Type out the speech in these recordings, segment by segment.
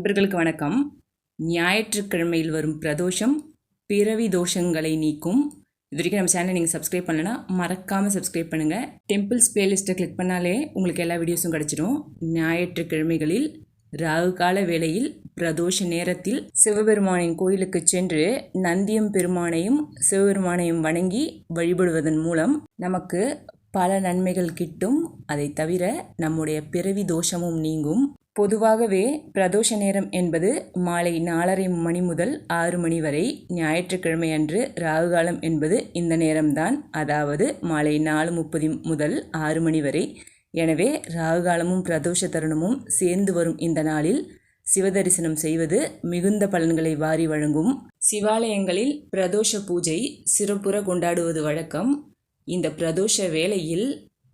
நண்பர்களுக்கு வணக்கம். ஞாயிற்றுக்கிழமையில் வரும் பிரதோஷம் பிறவி தோஷங்களை நீக்கும். இது வரைக்கும் நம்ம சேனலை நீங்கள் சப்ஸ்கிரைப் பண்ணலைன்னா மறக்காமல் சப்ஸ்கிரைப் பண்ணுங்கள் டெம்பிள்ஸ் பிளேலிஸ்ட்டை கிளிக் பண்ணாலே உங்களுக்கு எல்லா வீடியோஸும் கிடச்சிடும் ஞாயிற்றுக்கிழமைகளில் ராகு கால வேளையில் பிரதோஷ நேரத்தில் சிவபெருமானின் கோயிலுக்கு சென்று நந்தியம் பெருமானையும் சிவபெருமானையும் வணங்கி வழிபடுவதன் மூலம் நமக்கு பல நன்மைகள் கிட்டும். அதை தவிர நம்முடைய பிறவி தோஷமும் நீங்கும். பொதுவாகவே பிரதோஷ நேரம் என்பது மாலை நாலரை மணி முதல் ஆறு மணி வரை ஞாயிற்றுக்கிழமை அன்று ராகுகாலம் என்பது இந்த நேரம்தான். அதாவது மாலை நாலு முப்பது முதல் ஆறு மணி வரை. எனவே ராகுகாலமும் பிரதோஷ தருணமும் சேர்ந்து வரும் இந்த நாளில் சிவதரிசனம் செய்வது மிகுந்த பலன்களை வாரி வழங்கும். சிவாலயங்களில் பிரதோஷ பூஜை சிறப்புற கொண்டாடுவது வழக்கம். இந்த பிரதோஷ வேளையில்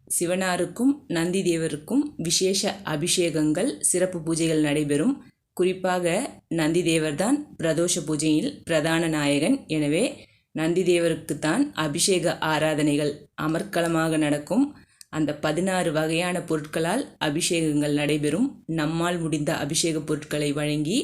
சிவனாருக்கும் நந்தி தேவருக்கும் விசேஷ அபிஷேகங்கள் சிறப்பு பூஜைகள் நடைபெறும். குறிப்பாக நந்தி தேவர்தான் பிரதோஷ பூஜையில் பிரதான நாயகன். எனவே நந்தி தேவருக்குத்தான் அபிஷேக ஆராதனைகள் அமர்க்களமாக நடக்கும். அந்த பதினாறு வகையான பொருட்களால் அபிஷேகங்கள் நடைபெறும். நம்மால் முடிந்த அபிஷேக பொருட்களை வழங்கி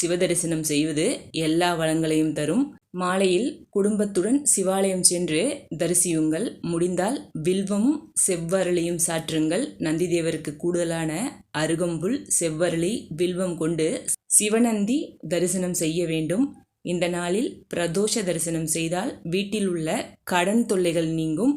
சிவதரிசனம் செய்வது எல்லா வளங்களையும் தரும். மாலையில் குடும்பத்துடன் சிவாலயம் சென்று தரிசியுங்கள். முடிந்தால் வில்வமும் செவ்வரளியும் சாற்றுங்கள். நந்திதேவருக்கு கூடுதலான அருகம்புல் செவ்வரளி வில்வம் கொண்டு சிவநந்தி தரிசனம் செய்ய வேண்டும். இந்த நாளில் பிரதோஷ தரிசனம் செய்தால் வீட்டில் உள்ள கடன் தொல்லைகள் நீங்கும்.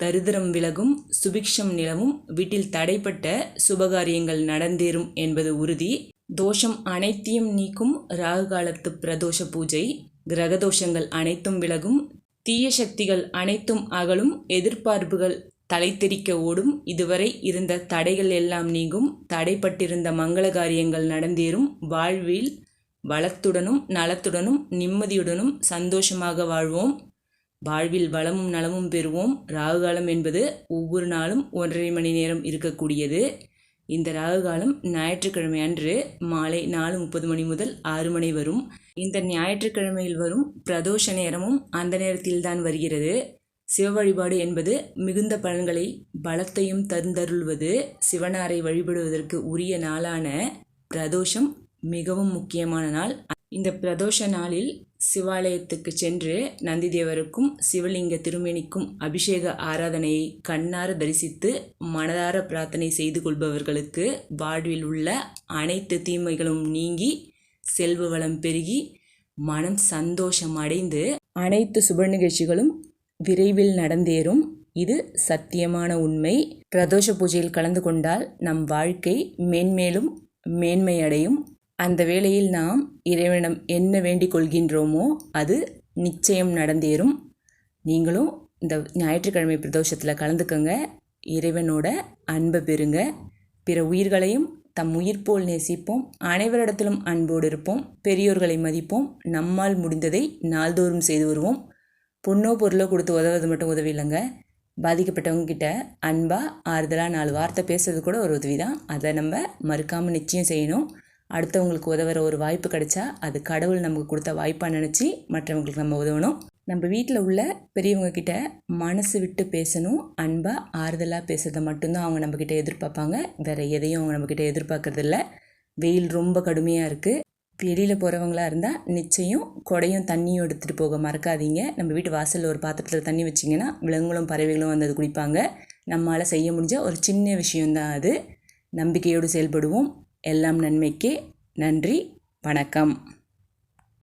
தரிதிரம் விலகும். சுபிக்ஷம் நிலவும். வீட்டில் தடைப்பட்ட சுபகாரியங்கள் நடந்தேறும் என்பது உறுதி. தோஷம் அனைத்தையும் நீக்கும் ராகு காலத்து பிரதோஷ பூஜை. கிரகதோஷங்கள் அனைத்தும் விலகும் தீய சக்திகள் அனைத்தும் அகலும் எதிர்பார்ப்புகள் தலைத்தெறிக்க ஓடும். இதுவரை இருந்த தடைகள் எல்லாம் நீங்கும். தடைப்பட்டிருந்த மங்கள காரியங்கள் நடந்தேறும். வாழ்வில் வளத்துடனும் நலத்துடனும் நிம்மதியுடனும் சந்தோஷமாக வாழ்வோம். வாழ்வில் வளமும் நலமும் பெறுவோம். ராகுகாலம் என்பது ஒவ்வொரு நாளும் ஒன்றரை மணி நேரம் இருக்கக்கூடியது. இந்த ராகு காலம் ஞாயிற்றுக்கிழமை அன்று மாலை நாலு முப்பது மணி முதல் ஆறு மணி வரும். இந்த ஞாயிற்றுக்கிழமையில் வரும் பிரதோஷ நேரமும் அந்த நேரத்தில்தான் வருகிறது. சிவ வழிபாடு என்பது மிகுந்த பலன்களை பலத்தையும் தந்தருள்வது. சிவனாரை வழிபடுவதற்கு உரிய நாளான பிரதோஷம் மிகவும் முக்கியமான நாள். இந்த பிரதோஷ நாளில் சிவாலயத்துக்கு சென்று நந்திதேவருக்கும் சிவலிங்க திருமேனிக்கும் அபிஷேக ஆராதனையை கண்ணார தரிசித்து மனதார பிரார்த்தனை செய்து கொள்பவர்களுக்கு வாழ்வில் உள்ள அனைத்து தீமைகளும் நீங்கி செல்வ வளம் பெருகி மனம் சந்தோஷம் அடைந்து அனைத்து சுப நிகழ்ச்சிகளும் விரைவில் நடந்தேறும். இது சத்தியமான உண்மை. பிரதோஷ பூஜையில் கலந்து கொண்டால் நம் வாழ்க்கை மேன்மேலும் மேன்மையடையும். அந்த வேளையில் நாம் இறைவனிடம் என்ன வேண்டிக் கொள்கின்றோமோ அது நிச்சயம் நடந்தேறும். நீங்களும் இந்த ஞாயிற்றுக்கிழமை பிரதோஷத்தில் கலந்துக்கோங்க. இறைவனோட அன்பை பெறுங்க. பிற உயிர்களையும் தம் உயிர் போல் நேசிப்போம். அனைவரிடத்திலும் அன்போடு இருப்போம். பெரியோர்களை மதிப்போம். நம்மால் முடிந்ததை நாள்தோறும் செய்து வருவோம். பொண்ணோ பொருளோ கொடுத்து உதவுறது மட்டும் உதவி இல்லைங்க. பாதிக்கப்பட்டவங்க கிட்ட அன்பாக ஆறுதலாக நாலு வார்த்தை பேசுறது கூட ஒரு உதவி தான் அதை நம்ம மறுக்காமல் நிச்சயம் செய்யணும். அடுத்தவங்களுக்கு உதவுற ஒரு வாய்ப்பு கிடைச்சா அது கடவுள் நமக்கு கொடுத்த வாய்ப்பாக நினச்சி மற்றவங்களுக்கு நம்ம உதவணும். நம்ம வீட்டில் உள்ள பெரியவங்க கிட்ட மனசு விட்டு பேசணும் அன்பாக ஆறுதலாக பேசுறதை மட்டும்தான் அவங்க நம்மக்கிட்ட எதிர்பார்ப்பாங்க. வேறு எதையும் அவங்க நம்மக்கிட்ட எதிர்பார்க்கறதில்ல வெயில் ரொம்ப கடுமையாக இருக்குது வெளியில் போகிறவங்களா இருந்தால் நிச்சயம் கொடையும் தண்ணியும் எடுத்துகிட்டு போக மறக்காதீங்க. நம்ம வீட்டு வாசலில் ஒரு பாத்திரத்தில் தண்ணி வச்சிங்கன்னா விலங்குகளும் பறவைகளும் வந்து அது குடிப்பாங்க. நம்மளால் செய்ய முடிஞ்ச ஒரு சின்ன விஷயந்தான் அது. நம்பிக்கையோடு செயல்படுவோம். எல்லாம் நன்மைக்கே நன்றி வணக்கம்.